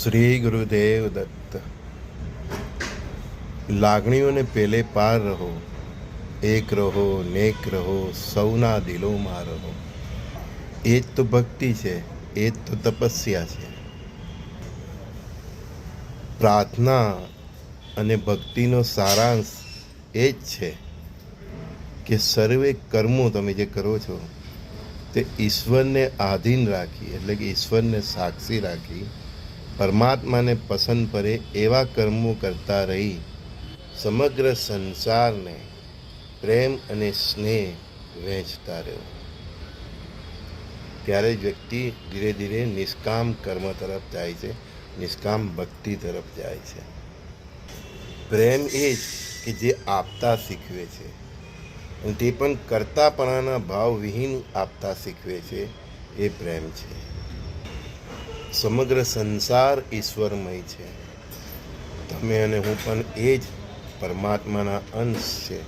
શ્રી ગુરુદેવ દત્ત. લાગણીઓને પેલે પાર રહો, એક રહો, નેક રહો, સૌના દિલોમાં રહો. એ જ તો ભક્તિ છે, એ જ તો તપસ્યા છે. પ્રાર્થના અને ભક્તિનો સારાંશ એ જ છે કે સર્વે કર્મો તમે જે કરો છો, તે ઈશ્વરને આધીન રાખી, એટલે કે ઈશ્વરને સાક્ષી રાખી પરમાત્માને પસંદ પડે એવા કર્મો કરતા રહી. સમગ્ર સંસારને પ્રેમ અને સ્નેહ વહેંચતા રહ્યો. ત્યારે જ વ્યક્તિ ધીરે ધીરે નિષ્કામ કર્મ તરફ જાય છે, નિષ્કામ ભક્તિ તરફ જાય છે. પ્રેમ એ જ કે જે આપતા શીખવે છે અને તે પણ કરતાપણાના ભાવ વિહીન આપતા શીખવે છે, એ પ્રેમ છે. સમગ્ર સંસાર ઈશ્વરમય છે. તમે અને હું પણ એ જ પરમાત્માના અંશ છે.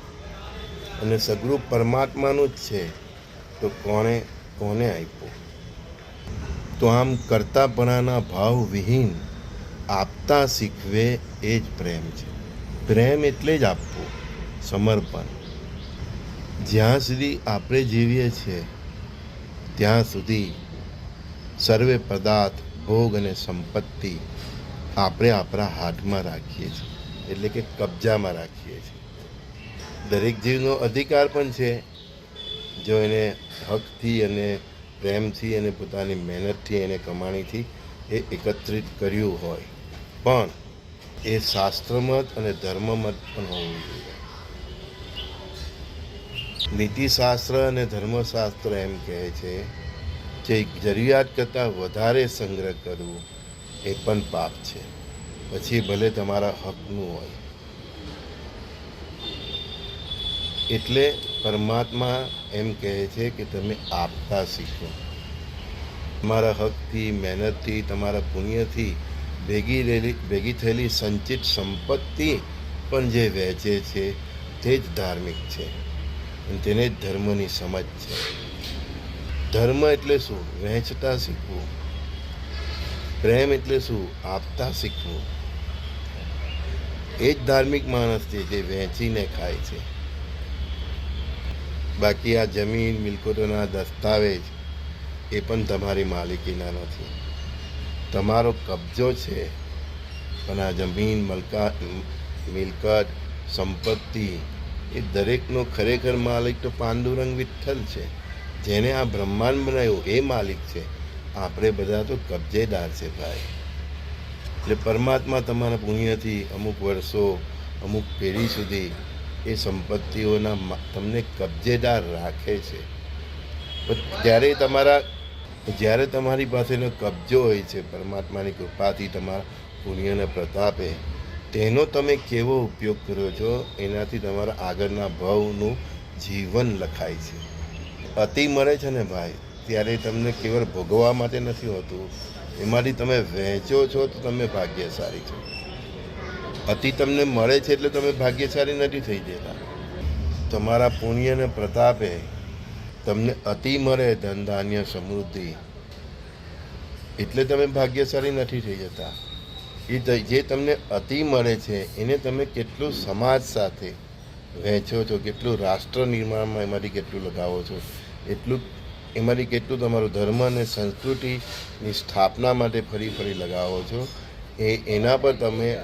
અને સગરૂપ પરમાત્માનું જ છે. તો કોણે, કોને આપ્યું? તો આમ કરતાપણાના ભાવ વિહીન આપતા શીખવે એ જ પ્રેમ છે. પ્રેમ એટલે જ આપવું, સમર્પણ. જ્યાં સુધી આપણે જીવીએ છીએ, ત્યાં સુધી સર્વે પદાર્થ ભોગ અને સંપત્તિ આપણે આપણા હાથમાં રાખીએ છીએ. એટલે કે કબજામાં રાખીએ છીએ. દરેક જીવનો અધિકાર પણ છે. જો એને હકથી અને પ્રેમથી અને પોતાની મહેનતથી એને કમાણીથી એ એકત્રિત કર્યું હોય. પણ એ શાસ્ત્રમત અને ધર્મમત પણ હોવું જોઈએ. નીતિશાસ્ત્ર અને ધર્મશાસ્ત્ર એમ કહે છે કે જરૂરિયાત કરતાં વધારે સંગ્રહ કરવું એ પણ પાપ છે. પછી ભલે તમારા હકનું હોય. એટલે પરમાત્મા એમ કહે છે કે તમે આપતા શીખો. તમારા હકથી, મહેનતથી, તમારા પુણ્યથી ભેગી રહેલી, ભેગી થયેલી સંચિત સંપત્તિ પણ જે વહેંચે છે તે જ ધાર્મિક છે. અને તેને જ ધર્મની સમજ છે. ધર્મ એટલે શું? વહેંચતા શીખવું. પ્રેમ એટલે શું? આપતા શીખવું. એ જ ધાર્મિક માણસ છે જે વહેંચીને ખાય છે. બાકી આ જમીન, મિલકતોના દસ્તાવેજ એ પણ તમારી માલિકીના નથી. તમારો કબજો છે, પણ આ જમીન, મલકા, મિલકત, સંપત્તિ એ દરેકનો ખરેખર માલિક તો પાંડુરંગ વિઠ્ઠલ છે. જેને આ બ્રહ્માંડ બનાવ્યું એ માલિક છે. આપણે બધા તો કબજેદાર છે ભાઈ. એટલે પરમાત્મા તમારા પુણ્યથી અમુક વર્ષો, અમુક પેઢી સુધી એ સંપત્તિઓના તમને કબજેદાર રાખે છે. ત્યારે તમારા, જ્યારે તમારી પાસેનો કબજો હોય છે પરમાત્માની કૃપાથી તમારા પુણ્યના પ્રતાપે, તેનો તમે કેવો ઉપયોગ કરો છો? એનાથી તમારા આગળના ભાવનું જીવન લખાય છે. અતિ મળે છે ને ભાઈ, ત્યારે તમને કેવળ ભોગવવા માટે નથી હોતું. એમાંથી તમે વહેંચો છો તો તમે ભાગ્યશાળી છો. અતિ તમને મળે છે એટલે તમે ભાગ્યશાળી નથી થઈ જતા. તમારા પુણ્યને પ્રતાપે તમને અતિ મળે ધન ધાન્ય સમૃદ્ધિ. એટલે તમે ભાગ્યશાળી નથી થઈ જતા. એ જે તમને અતિ મળે છે, એને તમે કેટલું સમાજ સાથે વહેંચો છો, કેટલું રાષ્ટ્ર નિર્માણમાં એમાંથી કેટલું લગાવો છો? એટલું એમાંથી કેટલું તમારું ધર્મ અને સંસ્કૃતિની સ્થાપના માટે ફરી ફરી લગાવો છો, એ એના પર તમે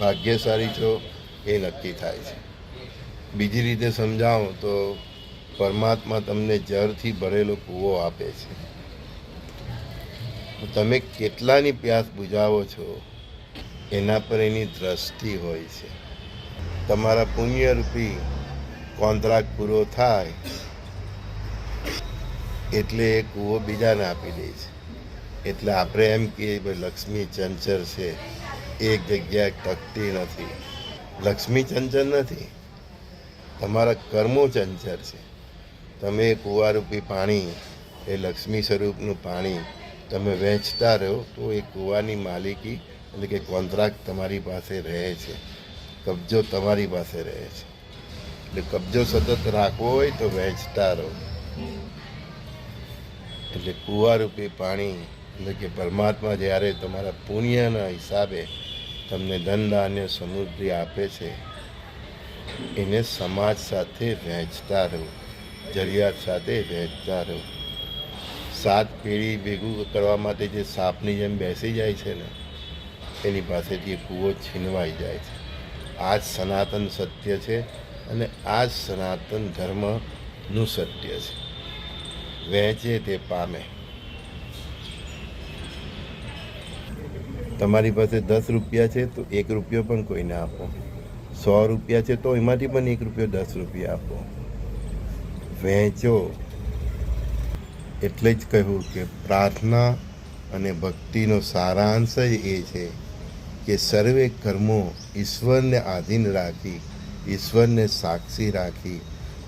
ભાગ્યશાળી છો, એ નક્કી થાય છે. બીજી રીતે સમજાવો તો પરમાત્મા તમને જળથી ભરેલો કૂવો આપે છે. તમે કેટલાની પ્યાસ બુજાવો છો, એના પર એની દ્રષ્ટિ હોય છે. તમારા પુણ્યરૂપી કોન્ટ્રાક્ટ પૂરો થાય એટલે એ કૂવો બીજાને આપી દે છે. એટલે આપણે એમ કહીએ ભાઈ લક્ષ્મી ચંચર છે. એક જગ્યાએ ટકતી નથી. લક્ષ્મી ચંચર નથી. તમારા કર્મો ચંચર છે. તમે કૂવારૂપી પાણી, એ લક્ષ્મી સ્વરૂપનું પાણી તમે વહેંચતા રહો, તો એ કૂવાની માલિકી એટલે કે કોન્ટ્રાક્ટ તમારી પાસે રહે છે. કબજો તમારી પાસે રહે છે. એટલે કબજો સતત રાખવો હોય તો વહેંચતા રહો. એટલે કૂવારૂપી પાણી, એટલે કે પરમાત્મા જ્યારે તમારા પુણ્યના હિસાબે તમને ધન, ધાન્ય, સમૃદ્ધિ આપે છે, એને સમાજ સાથે વહેંચતા રહો, જરૂરિયાત સાથે વહેંચતા રહો. સાત પેઢી ભેગું કરવા માટે જે સાપની જેમ બેસી જાય છે ને, એની પાસેથી કૂવો છીનવાઈ જાય છે. આ જ સનાતન સત્ય છે અને આ જ સનાતન ધર્મનું સત્ય છે. વહેંચે તે પામે. તમારી પાસે દસ રૂપિયા છે તો એક રૂપિયો પણ કોઈને આપો. સો રૂપિયા છે તો એમાંથી પણ એક રૂપિયો દસ રૂપિયા આપો. વહેંચો. એટલે જ કહ્યું કે પ્રાર્થના અને ભક્તિનો સારાંશ જ એ છે કે સર્વે કર્મો ઈશ્વરને આધીન રાખી, ઈશ્વરને સાક્ષી રાખી,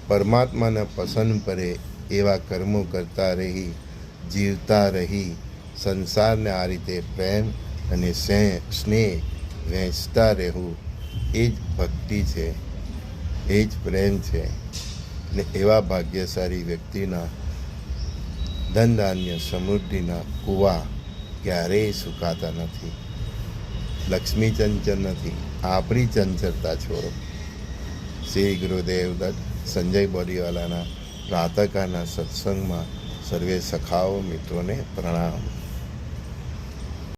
પરમાત્માના પસંદ પડે એવા કર્મો કરતા રહી, જીવતા રહી, સંસારને આ રીતે પ્રેમ અને સ્નેહ વહેંચતા રહેવું. એ જ ભક્તિ છે, એ જ પ્રેમ છે. ને એવા ભાગ્યશાળી વ્યક્તિના ધન ધાન્ય સમૃદ્ધિના કૂવા ક્યારેય સુકાતા નથી. લક્ષ્મી ચંચળ નથી, આપણી ચંચળતા છોડો. શ્રી ગુરુદેવ દત્ત, સંજય બોરીવાલાના પ્રાતકાના સત્સંગમાં સર્વે સખાઓ મિત્રોને પ્રણામ.